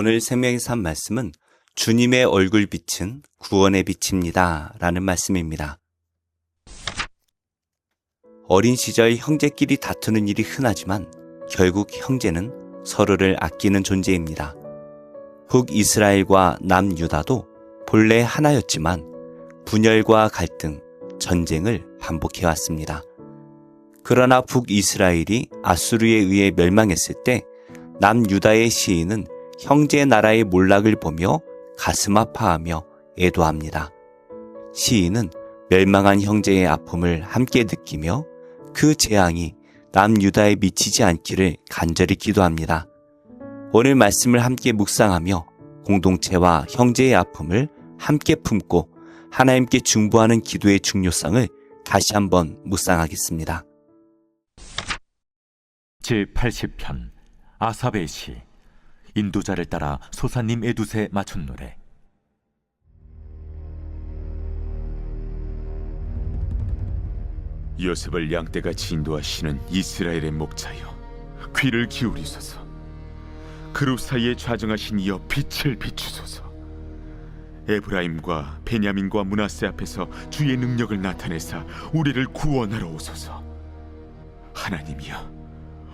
오늘 생명의 삶 말씀은 주님의 얼굴 빛은 구원의 빛입니다. 라는 말씀입니다. 어린 시절 형제끼리 다투는 일이 흔하지만 결국 형제는 서로를 아끼는 존재입니다. 북 이스라엘과 남 유다도 본래 하나였지만 분열과 갈등, 전쟁을 반복해 왔습니다. 그러나 북 이스라엘이 아수르에 의해 멸망했을 때 남 유다의 시인은 형제 나라의 몰락을 보며 가슴 아파하며 애도합니다. 시인은 멸망한 형제의 아픔을 함께 느끼며 그 재앙이 남유다에 미치지 않기를 간절히 기도합니다. 오늘 말씀을 함께 묵상하며 공동체와 형제의 아픔을 함께 품고 하나님께 중보하는 기도의 중요성을 다시 한번 묵상하겠습니다. 제80편 아사베 시 인도자를 따라 소사님 에두세 맞춘 노래. 요셉을 양떼같이 인도하시는 이스라엘의 목자여 귀를 기울이소서. 그룹 사이에 좌정하신 이여 빛을 비추소서. 에브라임과 베냐민과 문하세 앞에서 주의 능력을 나타내사 우리를 구원하러 오소서. 하나님이여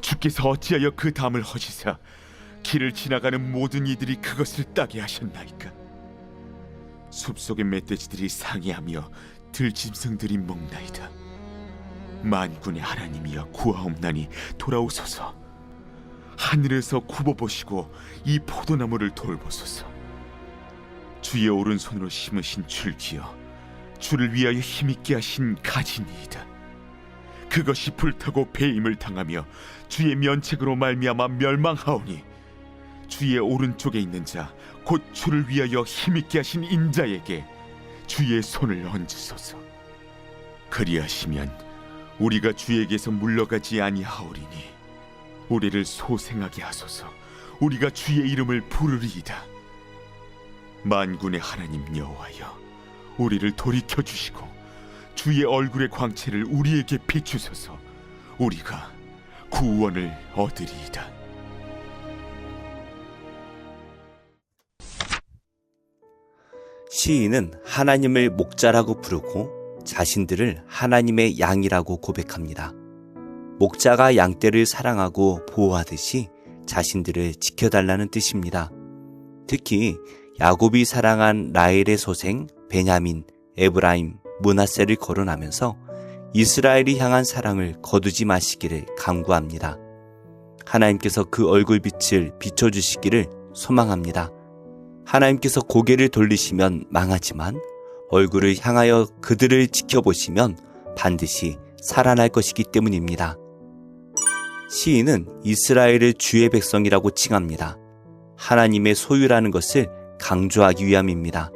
주께서 어찌하여 그 담을 허시사 길을 지나가는 모든 이들이 그것을 따게 하셨나이까 숲속의 멧돼지들이 상해하며 들짐승들이 먹나이다. 만군의 하나님이여 구하옵나니 돌아오소서. 하늘에서 굽어보시고 이 포도나무를 돌보소서. 주의 오른손으로 심으신 줄기여 주를 위하여 힘있게 하신 가지니이다. 그것이 불타고 배임을 당하며 주의 면책으로 말미암아 멸망하오니 주의 오른쪽에 있는 자 곧 주를 위하여 힘있게 하신 인자에게 주의 손을 얹으소서. 그리하시면 우리가 주에게서 물러가지 아니하오리니 우리를 소생하게 하소서. 우리가 주의 이름을 부르리이다. 만군의 하나님 여호와여, 우리를 돌이켜 주시고 주의 얼굴의 광채를 우리에게 비추소서. 우리가 구원을 얻으리이다. 시인은 하나님을 목자라고 부르고 자신들을 하나님의 양이라고 고백합니다. 목자가 양떼를 사랑하고 보호하듯이 자신들을 지켜달라는 뜻입니다. 특히 야곱이 사랑한 라헬의 소생 베냐민, 에브라임, 문하세를 거론하면서 이스라엘이 향한 사랑을 거두지 마시기를 강구합니다. 하나님께서 그 얼굴 빛을 비춰주시기를 소망합니다. 하나님께서 고개를 돌리시면 망하지만 얼굴을 향하여 그들을 지켜보시면 반드시 살아날 것이기 때문입니다. 시인은 이스라엘을 주의 백성이라고 칭합니다. 하나님의 소유라는 것을 강조하기 위함입니다.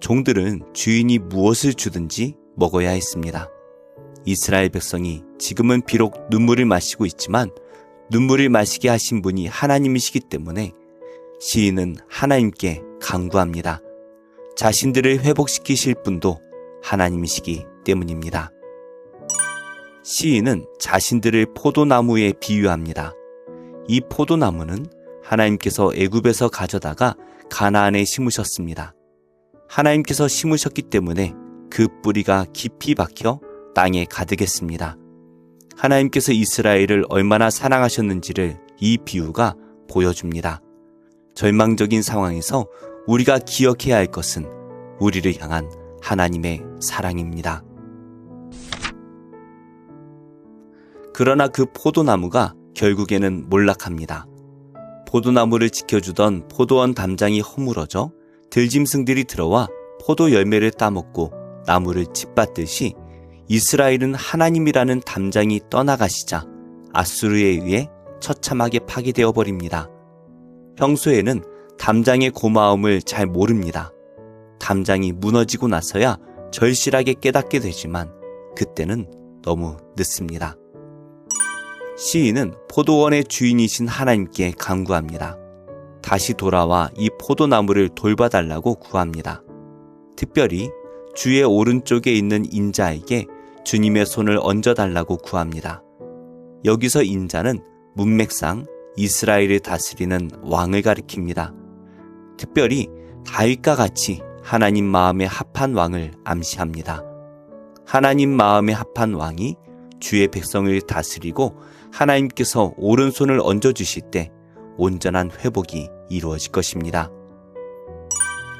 종들은 주인이 무엇을 주든지 먹어야 했습니다. 이스라엘 백성이 지금은 비록 눈물을 마시고 있지만 눈물을 마시게 하신 분이 하나님이시기 때문에 시인은 하나님께 강구합니다. 자신들을 회복시키실 분도 하나님이시기 때문입니다. 시인은 자신들을 포도나무에 비유합니다. 이 포도나무는 하나님께서 애굽에서 가져다가 가나안에 심으셨습니다. 하나님께서 심으셨기 때문에 그 뿌리가 깊이 박혀 땅에 가득했습니다. 하나님께서 이스라엘을 얼마나 사랑하셨는지를 이 비유가 보여줍니다. 절망적인 상황에서 우리가 기억해야 할 것은 우리를 향한 하나님의 사랑입니다. 그러나 그 포도나무가 결국에는 몰락합니다. 포도나무를 지켜주던 포도원 담장이 허물어져 들짐승들이 들어와 포도 열매를 따먹고 나무를 짓밟듯이 이스라엘은 하나님이라는 담장이 떠나가시자 아수르에 의해 처참하게 파괴되어 버립니다. 평소에는 담장의 고마움을 잘 모릅니다. 담장이 무너지고 나서야 절실하게 깨닫게 되지만 그때는 너무 늦습니다. 시인은 포도원의 주인이신 하나님께 간구합니다. 다시 돌아와 이 포도나무를 돌봐달라고 구합니다. 특별히 주의 오른쪽에 있는 인자에게 주님의 손을 얹어달라고 구합니다. 여기서 인자는 문맥상 이스라엘을 다스리는 왕을 가리킵니다. 특별히 다윗과 같이 하나님 마음에 합한 왕을 암시합니다. 하나님 마음에 합한 왕이 주의 백성을 다스리고 하나님께서 오른손을 얹어주실 때 온전한 회복이 이루어질 것입니다.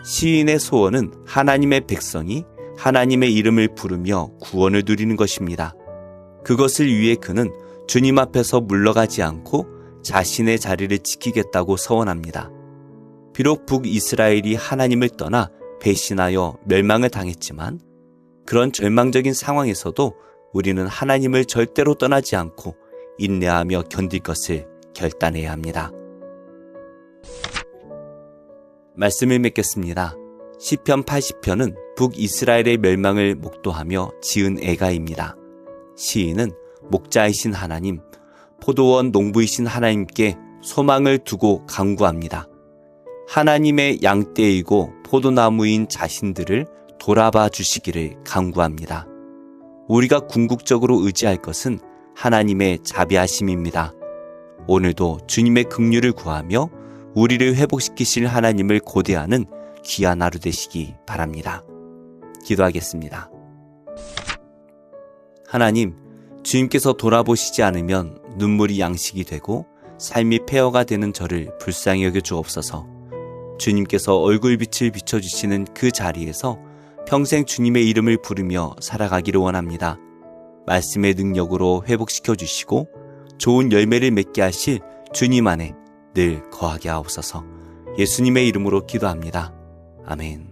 시인의 소원은 하나님의 백성이 하나님의 이름을 부르며 구원을 누리는 것입니다. 그것을 위해 그는 주님 앞에서 물러가지 않고 자신의 자리를 지키겠다고 서원합니다. 비록 북이스라엘이 하나님을 떠나 배신하여 멸망을 당했지만 그런 절망적인 상황에서도 우리는 하나님을 절대로 떠나지 않고 인내하며 견딜 것을 결단해야 합니다. 말씀을 맺겠습니다. 시편 80편은 북이스라엘의 멸망을 목도하며 지은 애가입니다. 시인은 목자이신 하나님, 포도원 농부이신 하나님께 소망을 두고 강구합니다. 하나님의 양떼이고 포도나무인 자신들을 돌아봐 주시기를 강구합니다. 우리가 궁극적으로 의지할 것은 하나님의 자비하심입니다. 오늘도 주님의 긍휼을 구하며 우리를 회복시키실 하나님을 고대하는 귀한 하루 되시기 바랍니다. 기도하겠습니다. 하나님, 주님께서 돌아보시지 않으면 눈물이 양식이 되고 삶이 폐허가 되는 저를 불쌍히 여겨 주옵소서. 주님께서 얼굴빛을 비춰주시는 그 자리에서 평생 주님의 이름을 부르며 살아가기를 원합니다. 말씀의 능력으로 회복시켜 주시고 좋은 열매를 맺게 하실 주님 안에 늘 거하게 하옵소서. 예수님의 이름으로 기도합니다. 아멘.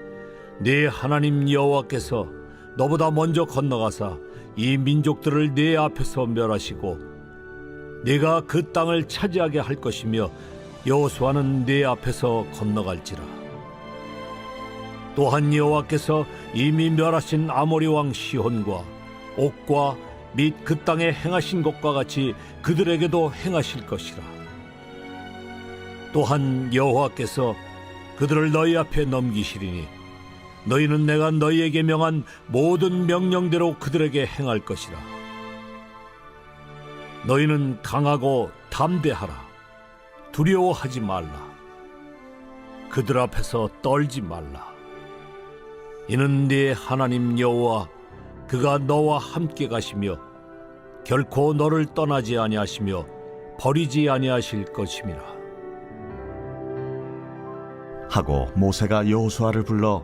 네 하나님 여호와께서 너보다 먼저 건너가사 이 민족들을 네 앞에서 멸하시고 네가 그 땅을 차지하게 할 것이며 여호수아는 네 앞에서 건너갈지라. 또한 여호와께서 이미 멸하신 아모리 왕 시혼과 옥과 및 그 땅에 행하신 것과 같이 그들에게도 행하실 것이라. 또한 여호와께서 그들을 너희 앞에 넘기시리니 너희는 내가 너희에게 명한 모든 명령대로 그들에게 행할 것이라. 너희는 강하고 담대하라. 두려워하지 말라. 그들 앞에서 떨지 말라. 이는 네 하나님 여호와 그가 너와 함께 가시며 결코 너를 떠나지 아니하시며 버리지 아니하실 것임이라. 하고 모세가 여호수아를 불러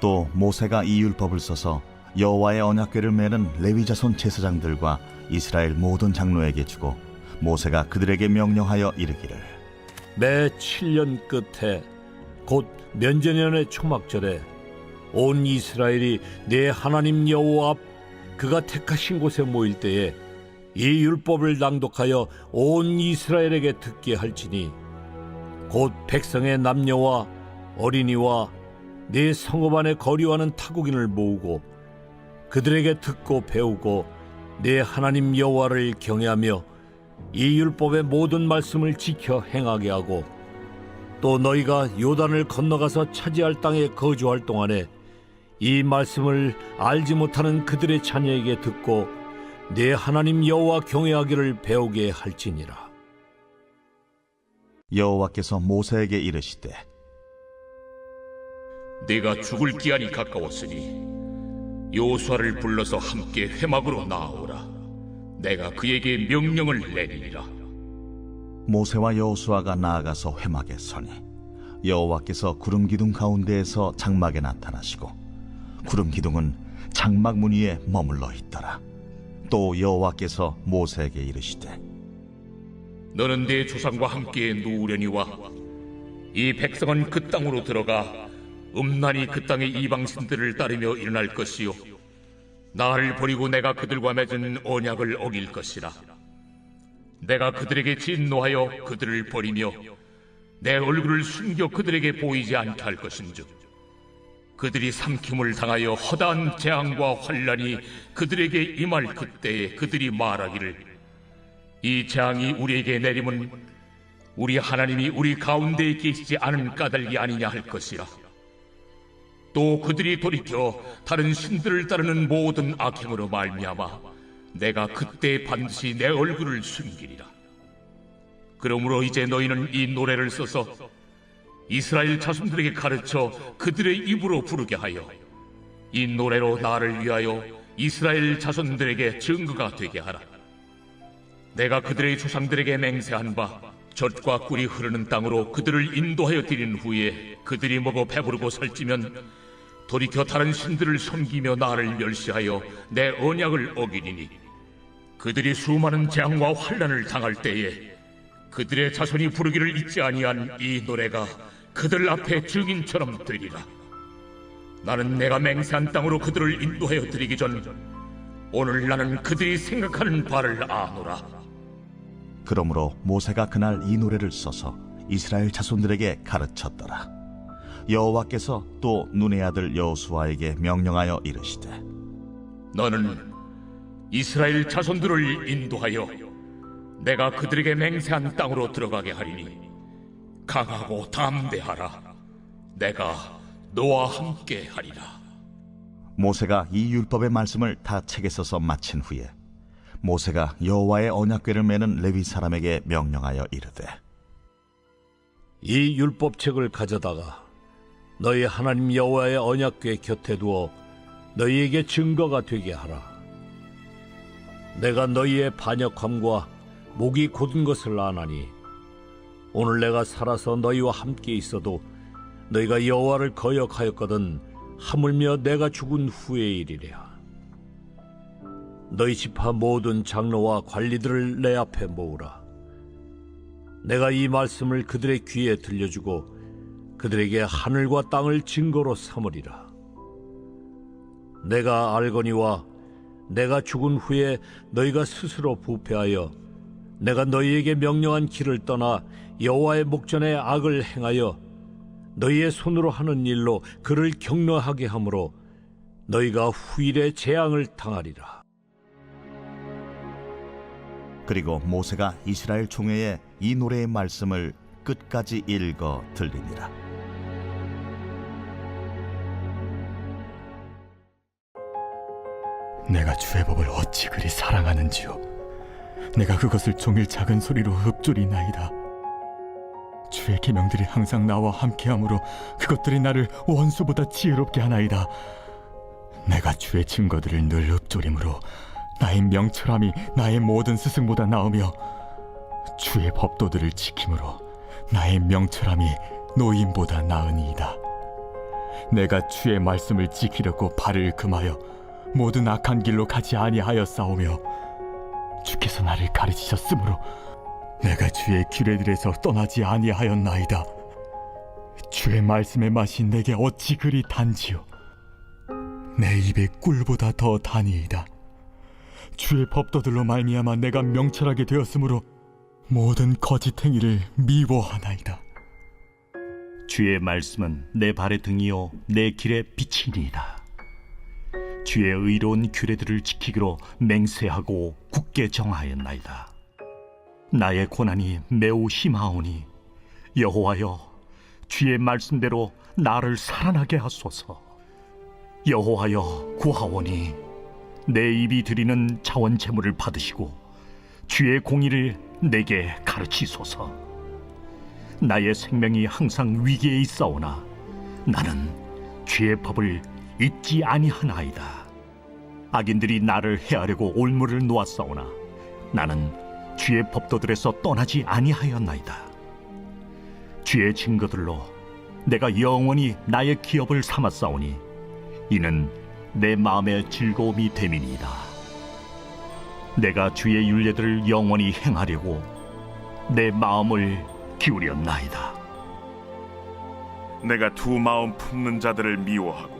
또 모세가 이 율법을 써서 여호와의 언약궤를 매는 레위 자손 제사장들과 이스라엘 모든 장로에게 주고 모세가 그들에게 명령하여 이르기를. 매 7년 끝에 곧 면제년의 초막절에 온 이스라엘이 내 하나님 여호와 앞 그가 택하신 곳에 모일 때에 이 율법을 낭독하여 온 이스라엘에게 듣게 할지니 곧 백성의 남녀와 어린이와 네 성읍 안에 거류하는 타국인을 모으고 그들에게 듣고 배우고 내 하나님 여호와를 경외하며 이 율법의 모든 말씀을 지켜 행하게 하고 또 너희가 요단을 건너가서 차지할 땅에 거주할 동안에 이 말씀을 알지 못하는 그들의 자녀에게 듣고 내 하나님 여호와 경외하기를 배우게 할지니라. 여호와께서 모세에게 이르시되 네가 죽을 기한이 가까웠으니 요수아를 불러서 함께 회막으로 나아오라. 내가 그에게 명령을 내리리라. 모세와 여호수아가 나아가서 회막에 서니 여호와께서 구름 기둥 가운데에서 장막에 나타나시고 구름 기둥은 장막 문 위에 머물러 있더라. 또 여호와께서 모세에게 이르시되 너는 네 조상과 함께 누우려니와 이 백성은 그 땅으로 들어가 음란히 그 땅의 이방신들을 따르며 일어날 것이요 나를 버리고 내가 그들과 맺은 언약을 어길 것이라 내가 그들에게 진노하여 그들을 버리며 내 얼굴을 숨겨 그들에게 보이지 않게 할 것인즉 그들이 삼킴을 당하여 허다한 재앙과 환란이 그들에게 임할 그때에 그들이 말하기를 이 재앙이 우리에게 내림은 우리 하나님이 우리 가운데에 계시지 않은 까닭이 아니냐 할 것이라. 또 그들이 돌이켜 다른 신들을 따르는 모든 악행으로 말미암아 내가 그때 반드시 내 얼굴을 숨기리라. 그러므로 이제 너희는 이 노래를 써서 이스라엘 자손들에게 가르쳐 그들의 입으로 부르게 하여 이 노래로 나를 위하여 이스라엘 자손들에게 증거가 되게 하라. 내가 그들의 조상들에게 맹세한 바 젖과 꿀이 흐르는 땅으로 그들을 인도하여 드린 후에 그들이 먹어 배부르고 살찌면 돌이켜 다른 신들을 섬기며 나를 멸시하여 내 언약을 어기리니 그들이 수많은 재앙과 환란을 당할 때에 그들의 자손이 부르기를 잊지 아니한 이 노래가 그들 앞에 증인처럼 되리라 나는 내가 맹세한 땅으로 그들을 인도하여 드리기 전 오늘 나는 그들이 생각하는 바를 아노라 그러므로 모세가 그날 이 노래를 써서 이스라엘 자손들에게 가르쳤더라. 여호와께서 또 눈의 아들 여호수아에게 명령하여 이르시되 너는 이스라엘 자손들을 인도하여 내가 그들에게 맹세한 땅으로 들어가게 하리니 강하고 담대하라. 내가 너와 함께 하리라. 모세가 이 율법의 말씀을 다 책에 써서 마친 후에 모세가 여호와의 언약궤를 매는 레위 사람에게 명령하여 이르되 이 율법책을 가져다가 너희 하나님 여호와의 언약궤 곁에 두어 너희에게 증거가 되게 하라. 내가 너희의 반역함과 목이 곧은 것을 아나니 오늘 내가 살아서 너희와 함께 있어도 너희가 여호와를 거역하였거든 하물며 내가 죽은 후의 일이랴. 너희 집화 모든 장로와 관리들을 내 앞에 모으라. 내가 이 말씀을 그들의 귀에 들려주고 그들에게 하늘과 땅을 증거로 삼으리라. 내가 알거니와 내가 죽은 후에 너희가 스스로 부패하여 내가 너희에게 명령한 길을 떠나 여호와의 목전에 악을 행하여 너희의 손으로 하는 일로 그를 격노하게 하므로 너희가 후일에 재앙을 당하리라. 그리고 모세가 이스라엘 총회에 이 노래의 말씀을 끝까지 읽어 들리니라. 내가 주의 법을 어찌 그리 사랑하는지요? 내가 그것을 종일 작은 소리로 읊조리나이다. 주의 계명들이 항상 나와 함께하므로 그것들이 나를 원수보다 지혜롭게 하나이다. 내가 주의 증거들을 늘 읊조림으로 나의 명철함이 나의 모든 스승보다 나으며 주의 법도들을 지킴으로 나의 명철함이 노인보다 나으니이다. 내가 주의 말씀을 지키려고 발을 금하여 모든 악한 길로 가지 아니하여 싸우며 주께서 나를 가르치셨으므로 내가 주의 규례들에서 떠나지 아니하였나이다. 주의 말씀의 맛이 내게 어찌 그리 단지요. 내 입에 꿀보다 더 다니이다. 주의 법도들로 말미암아 내가 명철하게 되었으므로 모든 거짓 행위를 미워하나이다. 주의 말씀은 내 발의 등이요 내 길의 빛이니이다. 주의 의로운 규례들을 지키기로 맹세하고 굳게 정하였나이다. 나의 고난이 매우 심하오니 여호와여 주의 말씀대로 나를 살아나게 하소서. 여호와여 구하오니 내 입이 드리는 자원 제물을 받으시고 주의 공의를 내게 가르치소서. 나의 생명이 항상 위기에 있사오나 나는 주의 법을 잊지 아니하나이다. 악인들이 나를 해하려고 올무를 놓았사오나 나는 주의 법도들에서 떠나지 아니하였나이다. 주의 증거들로 내가 영원히 나의 기업을 삼았사오니 이는 내 마음의 즐거움이 됨이니이다. 내가 주의 윤례들을 영원히 행하려고 내 마음을 기울였나이다. 내가 두 마음 품는 자들을 미워하고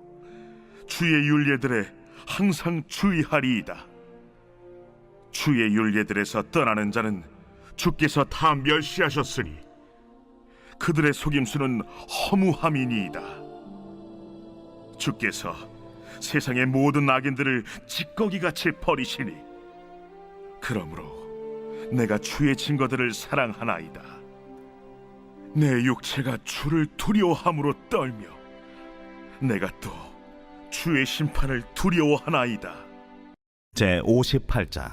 주의 윤례들에 항상 주의하리이다. 주의 윤례들에서 떠나는 자는 주께서 다 멸시하셨으니 그들의 속임수는 허무함이니이다. 주께서 세상의 모든 악인들을 찌꺼기같이 버리시니 그러므로 내가 주의 증거들을 사랑하나이다. 내 육체가 주를 두려워함으로 떨며 내가 또 주의 심판을 두려워하나이다. 제 58장.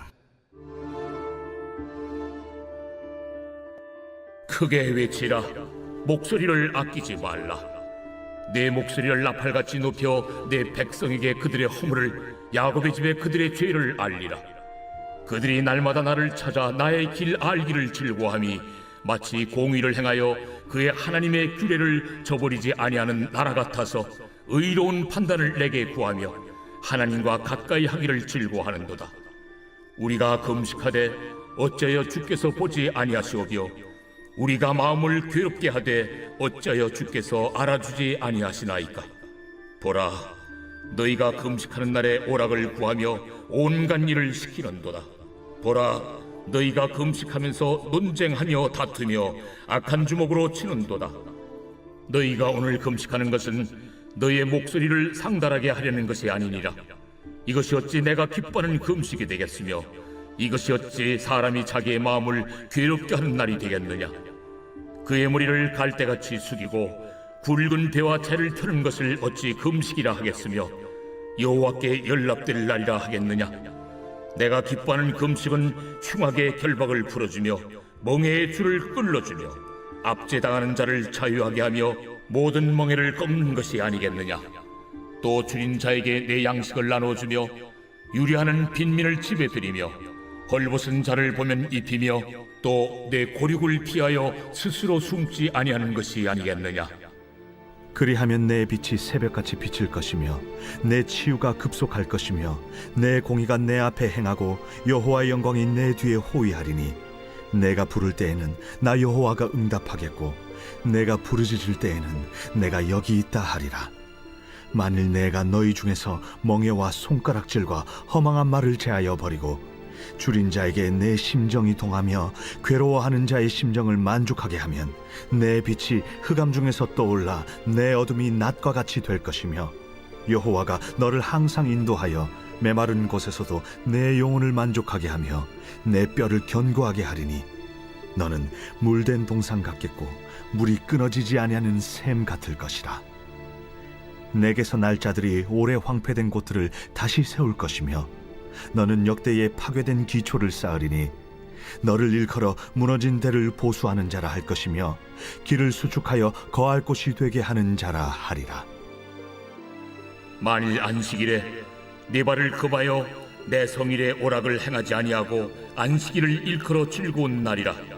크게 외치라. 목소리를 아끼지 말라. 내 목소리를 나팔같이 높여 내 백성에게 그들의 허물을 야곱의 집에 그들의 죄를 알리라. 그들이 날마다 나를 찾아 나의 길 알기를 즐거워함이 마치 공의를 행하여 그의 하나님의 규례를 저버리지 아니하는 나라 같아서 의로운 판단을 내게 구하며 하나님과 가까이 하기를 즐거워하는도다. 우리가 금식하되 어찌하여 주께서 보지 아니하시오며 우리가 마음을 괴롭게 하되 어찌하여 주께서 알아주지 아니하시나이까? 보라 너희가 금식하는 날에 오락을 구하며 온갖 일을 시키는도다. 보라 너희가 금식하면서 논쟁하며 다투며 악한 주먹으로 치는도다. 너희가 오늘 금식하는 것은 너희의 목소리를 상달하게 하려는 것이 아니니라. 이것이 어찌 내가 기뻐하는 금식이 되겠으며 이것이 어찌 사람이 자기의 마음을 괴롭게 하는 날이 되겠느냐? 그의 머리를 갈대같이 숙이고 굵은 배와 채를 트는 것을 어찌 금식이라 하겠으며 여호와께 연락될 날이라 하겠느냐? 내가 기뻐하는 금식은 흉악의 결박을 풀어주며 멍에의 줄을 끌어주며 압제당하는 자를 자유하게 하며 모든 멍에를 꺾는 것이 아니겠느냐? 또 줄인 자에게 내 양식을 나눠주며 유리하는 빈민을 집에 들이며 헐벗은 자를 보면 입히며 또 내 고륙을 피하여 스스로 숨지 아니하는 것이 아니겠느냐? 그리하면 내 빛이 새벽같이 비칠 것이며 내 치유가 급속할 것이며 내 공의가 내 앞에 행하고 여호와의 영광이 내 뒤에 호위하리니 내가 부를 때에는 나 여호와가 응답하겠고 내가 부르짖을 때에는 내가 여기 있다 하리라. 만일 내가 너희 중에서 멍에와 손가락질과 허망한 말을 제하여 버리고 줄인 자에게 내 심정이 동하며 괴로워하는 자의 심정을 만족하게 하면 내 빛이 흑암 중에서 떠올라 내 어둠이 낮과 같이 될 것이며 여호와가 너를 항상 인도하여 메마른 곳에서도 내 영혼을 만족하게 하며 내 뼈를 견고하게 하리니 너는 물된 동상 같겠고 물이 끊어지지 아니하는 샘 같을 것이라. 내게서 날 자들이 오래 황폐된 곳들을 다시 세울 것이며 너는 역대에 파괴된 기초를 쌓으리니 너를 일컬어 무너진 데를 보수하는 자라 할 것이며 길을 수축하여 거할 곳이 되게 하는 자라 하리라. 만일 안식일에 네 발을 급하여 내 성일의 오락을 행하지 아니하고 안식일을 일컬어 즐거운 날이라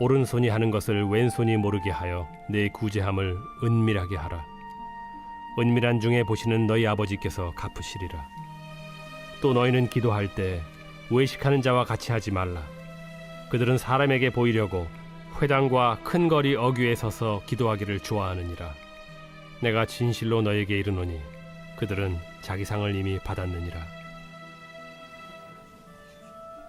오른손이 하는 것을 왼손이 모르게 하여 내 구제함을 은밀하게 하라. 은밀한 중에 보시는 너희 아버지께서 갚으시리라. 또 너희는 기도할 때 외식하는 자와 같이 하지 말라. 그들은 사람에게 보이려고 회당과 큰 거리 어귀에 서서 기도하기를 좋아하느니라. 내가 진실로 너에게 이르노니 그들은 자기 상을 이미 받았느니라.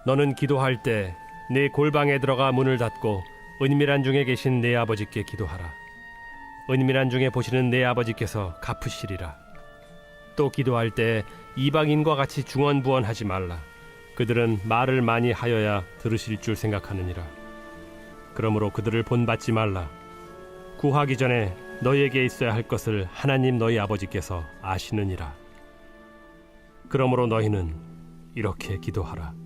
너는 기도할 때 네 골방에 들어가 문을 닫고 은밀한 중에 계신 내 아버지께 기도하라. 은밀한 중에 보시는 내 아버지께서 갚으시리라. 또 기도할 때 이방인과 같이 중언부언하지 말라. 그들은 말을 많이 하여야 들으실 줄 생각하느니라. 그러므로 그들을 본받지 말라. 구하기 전에 너희에게 있어야 할 것을 하나님 너희 아버지께서 아시느니라. 그러므로 너희는 이렇게 기도하라.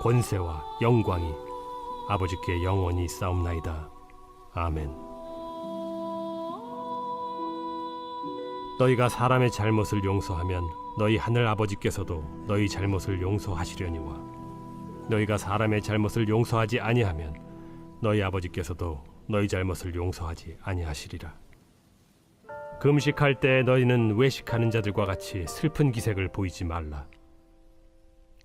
권세와 영광이 아버지께 영원히 싸움나이다. 아멘. 너희가 사람의 잘못을 용서하면 너희 하늘 아버지께서도 너희 잘못을 용서하시려니와 너희가 사람의 잘못을 용서하지 아니하면 너희 아버지께서도 너희 잘못을 용서하지 아니하시리라. 금식할 때 너희는 외식하는 자들과 같이 슬픈 기색을 보이지 말라.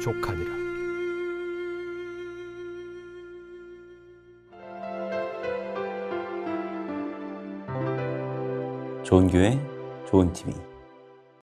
족하니라 좋은 교회, 좋은 TV.